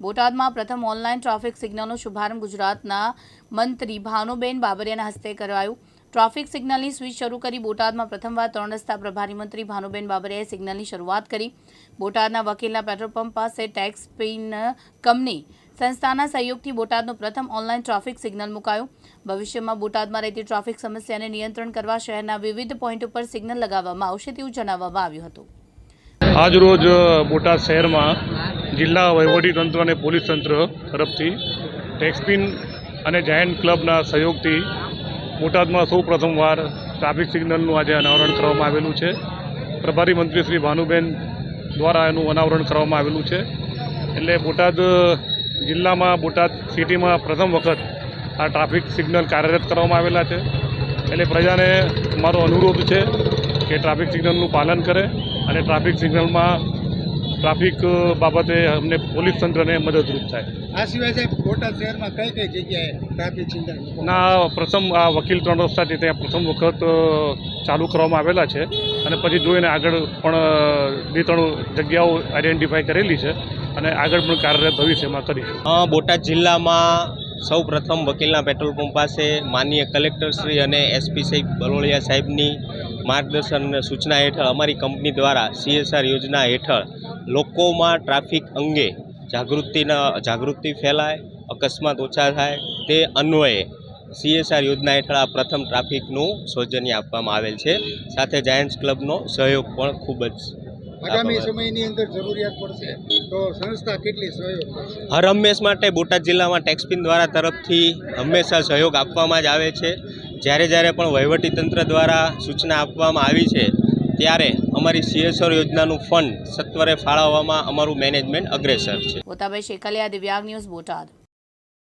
બોટાદમાં પ્રથમ online traffic સિગ્નલનો શુભારંભ ગુજરાતના મંત્રી ભાનુબેન બાબરિયાના હસ્તે કરાયું. ટ્રાફિક સિગ્નલની સ્વિચ શરૂ કરી બોટાદમાં પ્રથમવાર ત્રણ રસ્તા પ્રભારી મંત્રી ભાનુબેન બાબરિયાએ સિગ્નલની શરૂઆત કરી. બોટાદના વકીલના પેટ્રોલ પંપ પાસે ટેક્સ પેઇન કંપની સંસ્થાના સહયોગથી બોટાદનું પ્રથમ ઓનલાઈન ટ્રાફિક સિગ્નલ મુકાયું. ભવિષ્યમાં બોટાદમાં રહેતી ટ્રાફિક સમસ્યાને નિયંત્રણ કરવા શહેરના વિવિધ પોઈન્ટ ઉપર સિગ્નલ લગાવવામાં આવશે તેવું જણાવવામાં આવ્યું હતું. આજરોજ બોટાદ શહેરમાં જિલ્લા વહીવટીતંત્ર અને પોલીસ તંત્ર તરફથી ટેક્સપિન અને જાયન્ટ ક્લબના સહયોગથી બોટાદમાં સૌ પ્રથમવાર ટ્રાફિક સિગ્નલનું આજે અનાવરણ કરવામાં આવેલું છે. પ્રભારી મંત્રી શ્રી ભાનુબેન દ્વારા એનું અનાવરણ કરવામાં આવેલું છે. એટલે બોટાદ જિલ્લામાં, બોટાદ સિટીમાં પ્રથમ વખત આ ટ્રાફિક સિગ્નલ કાર્યરત કરવામાં આવેલા છે. એટલે પ્રજાને મારો અનુરોધ છે કે ટ્રાફિક સિગ્નલનું પાલન કરે અને ટ્રાફિક સિગ્નલમાં ટ્રાફિક બાબતે અમને પોલીસ તંત્રને મદદરૂપ થાય. આ સિવાય સાહેબ બોટાદ શહેરમાં કઈ કઈ જગ્યાએ ટ્રાફિક ના પ્રથમ આ વકીલ ત્રણ રસ્તાથી ત્યાં પ્રથમ વખત ચાલુ કરવામાં આવેલા છે. અને પછી જોઈને આગળ પણ બે ત્રણ જગ્યાઓ આઈડેન્ટિફાઈ કરેલી છે અને આગળ પણ કાર્યરત ભવિષ્યમાં કરીશું બોટાદ જિલ્લામાં સૌ પ્રથમ વકીલના પેટ્રોલ પંપ પાસે માનનીય કલેક્ટરશ્રી અને એસપી સાહેબ બલોળિયા સાહેબની માર્ગદર્શન અને સૂચના હેઠળ અમારી કંપની દ્વારા સીએસઆર યોજના હેઠળ લોકોમાં ટ્રાફિક અંગે જાગૃતિના જાગૃતિ ફેલાય અકસ્માત ઓછા થાય તે અન્વયે સીએસઆર યોજના હેઠળ આ પ્રથમ ટ્રાફિકનું સૌજન્ય આપવામાં આવેલ છે. સાથે જાયન્ટ્સ ક્લબનો સહયોગ પણ ખૂબ જ આગામી સમયની અંદર જરૂરિયાત પડશે તો સંસ્થા કેટલી સહયોગ હર હંમેશ માટે બોટાદ જિલ્લામાં ટેક્સપિન દ્વારા તરફથી હંમેશા સહયોગ આપવામાં જ આવે છે. જ્યારે જ્યારે પણ વહીવટી તંત્ર દ્વારા સૂચના આપવામાં આવી છે ત્યારે અમારી સીએસઆર યોજનાનું ફંડ સત્વરે ફાળવવામાં અમારું મેનેજમેન્ટ અગ્રેસર છે. પોતાભાઈ શેકલિયા દિવ્યાંગ ન્યૂઝ બોટાદ.